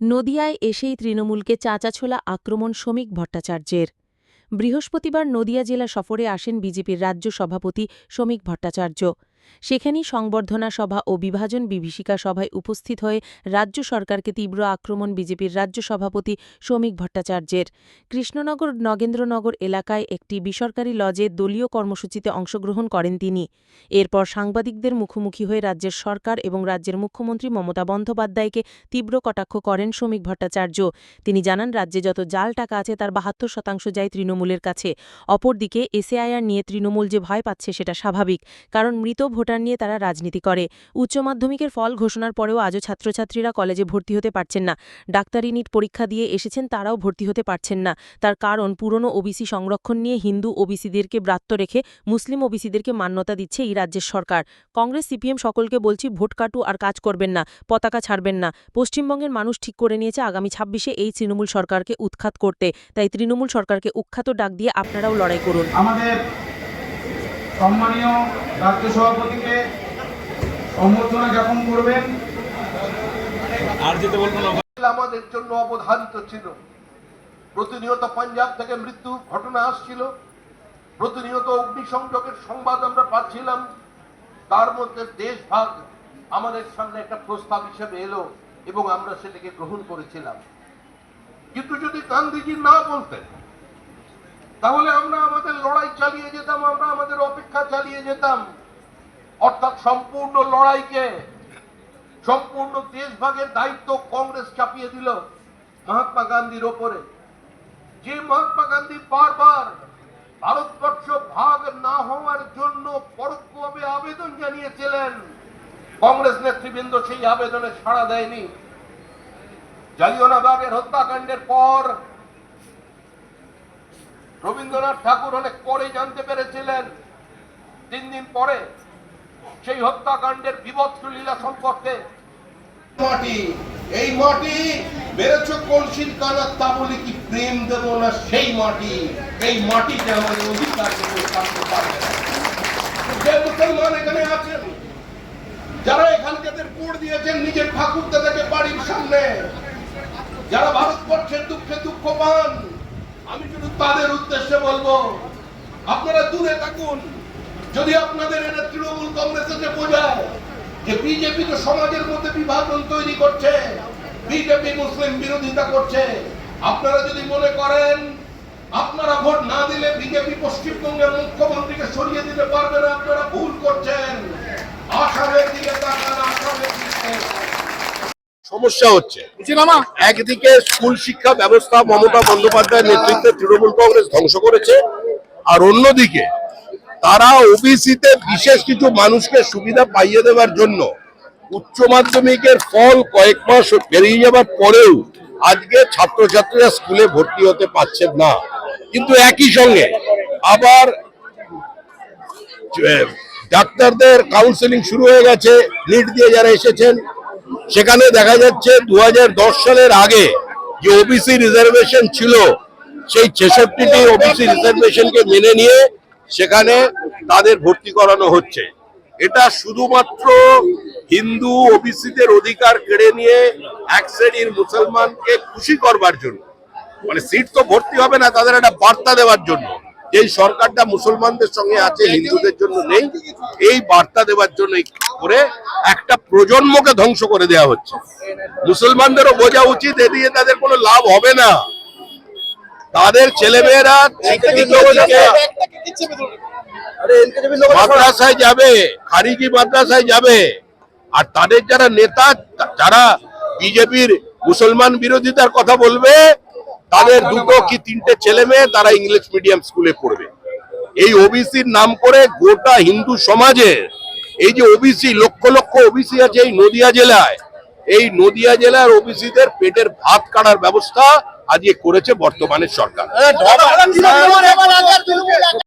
নদিয়ায় এসেই তৃণমূলকে চাঁচাছোলা আক্রমণ শ্রমিক ভট্টাচার্যের। বৃহস্পতিবার নদিয়া জেলা সফরে আসেন বিজেপির রাজ্য সভাপতি শ্রমিক ভট্টাচার্য। সেখানেই সংবর্ধনা সভা ও বিভাজন বিভীষিকা সভায় উপস্থিত হয়ে রাজ্য সরকারকে তীব্র আক্রমণ বিজেপির রাজ্য সভাপতি শ্রমিক ভট্টাচার্যের। কৃষ্ণনগর নগেন্দ্রনগর এলাকায় একটি বেসরকারি লজে দলীয় কর্মসূচিতে অংশগ্রহণ করেন তিনি। এরপর সাংবাদিকদের মুখোমুখি হয়ে রাজ্যের সরকার এবং রাজ্যের মুখ্যমন্ত্রী মমতা বন্দ্যোপাধ্যায়কে তীব্র কটাক্ষ করেন শ্রমিক ভট্টাচার্য। তিনি জানান, রাজ্যে যত জাল টাকা আছে তার বাহাত্তর শতাংশ যায় তৃণমূলের কাছে। অপরদিকে এসএআইআর নিয়ে তৃণমূল যে ভয় পাচ্ছে সেটা স্বাভাবিক, কারণ মৃত ভোটার নিয়ে তারা রাজনীতি করে। উচ্চ মাধ্যমিকের ফল ঘোষণার পরেও আজও ছাত্রছাত্রীরা কলেজে ভর্তি হতে পারছেন না। ডাক্তারি নিট পরীক্ষা দিয়ে এসেছেন তারাও ভর্তি হতে পারছেন না। তার কারণ, পুরনো ওবিসি সংরক্ষণ নিয়ে হিন্দু ওবিসিদেরকে ব্রাত্য রেখে মুসলিম ওবিসিদেরকে মান্যতা দিচ্ছে এই রাজ্যের সরকার। কংগ্রেস, সিপিএম সকলকে বলছি ভোট কাটু আর কাজ করবেন না, পতাকা ছাড়বেন না। পশ্চিমবঙ্গের মানুষ ঠিক করে নিয়েছে আগামী ছাব্বিশে এই তৃণমূল সরকারকে উৎখাত করতে। তাই তৃণমূল সরকারকে উৎখাত ডাক দিয়ে আপনারাও লড়াই করুন। আমাদের সম্মানীয় রাজ্য সভাপতিকে সম্বর্ধনা জ্ঞাপন করবেন। আর যেতে বলব আমাদের জন্য অবধারিত ছিল। প্রতিনিয়ত পাঞ্জাব থেকে মৃত্যু ঘটনা আসছিল। প্রতিনিয়ত অগ্নিসংযোগের সংবাদ আমরা পাচ্ছিলাম। তার মধ্যে দেশভাগ আমাদের সামনে একটা প্রস্তাব হিসেবে এলো এবং আমরা সেটাকে গ্রহণ করেছিলাম। কিন্তু যদি গান্ধীজি না বলতেন তাহলে আমরা আমাদের লড়াই চালিয়ে যেতাম, আমরা আমাদের অপেক্ষা চালিয়ে যেতাম। অর্থাৎ সম্পূর্ণ লড়াইকে, সম্পূর্ণ দেশভাগের দায়িত্ব কংগ্রেস চাপিয়ে দিল মহাত্মা গান্ধীর ওপরে। যে মহাত্মা গান্ধী বারবার ভারতবর্ষ ভাগ না হওয়ার জন্য পরোক্ষভাবে আবেদন জানিয়েছিলেন, কংগ্রেস নেতৃবৃন্দ সেই আবেদনে সাড়া দেয়নি। জালিয়ানাবাগের হত্যাকাণ্ডের পর রবীন্দ্রনাথ ঠাকুর অনেক পরে জানতে পেরেছিলেন। তিন দিন পরে সেই হত্যাকাণ্ডের বিভৎস লীলা সম্পর্কে। মাটি, এই মাটি বেড়েছ কলসির কানা তা বলে কি প্রেম দেব না সেই মাটি? এই মাটিতে আমাদের অধিকার। যে মুসলমান এখানে আছেন যারা এখানকার কোড দিয়েছেন নিজের ঠাকুর দাদাকে বাড়ির সামনে, যারা ভারতবর্ষের দুঃখে দুঃখ পান আমি তাদের উদ্দেশ্যে বলব, আপনারা দূরে থাকুন। যদি আপনাদের এটা তৃণমূল কংগ্রেস এসে বোঝায় যে বিজেপি তো সমাজের মধ্যে বিভাজন তৈরি করছে বিজেপি মুসলিম বিরোধিতা করছে, আপনারা যদি মনে করেন, আপনারা ভোট না দিলে বিজেপি পশ্চিমবঙ্গের মুখ্যমন্ত্রীকে সরিয়ে দিতে পারবে না আপনারা। সমস্যা হচ্ছে। একদিকে স্কুল শিক্ষা ব্যবস্থা মমতা বন্দ্যোপাধ্যায়ের নেতৃত্বে তৃণমূল কংগ্রেস ধ্বংস করেছে আর অন্যদিকে তারা ওবিসিতে বিশেষ কিছু মানুষকে সুবিধা পাইয়ে দেওয়ার জন্য উচ্চ মাধ্যমিকের ফল কয়েক মাস পেরিয়ে যাবার পরেও আজকে ছাত্রছাত্রীরা স্কুলে ভর্তি হতে পারছেন না। কিন্তু একই সঙ্গে আবার ডাক্তারদের কাউন্সেলিং শুরু হয়ে গেছে নিট দিয়ে যারা এসেছেন সেখানে দেখা যাচ্ছে দু হাজার দশ সালের আগে যে ওবিসি রিজার্ভেশন ছিল, সেই ছেষট্টিটি ওবিসি রিজার্ভেশনকে মেনে নিয়ে সেখানে তাদের ভর্তি করানো হচ্ছে। এটা শুধুমাত্র হিন্দু ওবিসিদের অধিকার কেড়ে নিয়ে এক শ্রেণির মুসলমানকে খুশি করবার জন্য। মানে সিট তো ভর্তি হবে না, তাদের একটা বার্তা দেওয়ার জন্য। এই সরকারটা মুসলমানদের সঙ্গে আছে হিন্দুদের জন্য নেই এই বার্তা দেওয়ার জন্য করে একটা প্রজন্মকে ধ্বংস করে দেওয়া হচ্ছে। মুসলমানদেরও বোঝা উচিত এ দিয়ে তাদের কোনো লাভ হবে না। তাদের ছেলেমেয়েরা মাদ্রাসায় যাবে খারিজি মাদ্রাসায় যাবে। আর তাদের যারা নেতা যারা বিজেপির মুসলমান বিরোধিতার কথা বলবে তাদের দুটো কি তিনটে ছেলে মেয়ে তারা ইংলিশ মিডিয়াম স্কুলে পড়বে। এই ওবিসির নাম করে গোটা হিন্দু সমাজে এই যে ওবিসি লক্ষ লক্ষ ওবিসি আছে এই নদিয়া জেলায়। এই নদিয়া জেলার ওবিসিদের পেটের ভাত কাটার ব্যবস্থা আজকে করেছে বর্তমানের সরকার।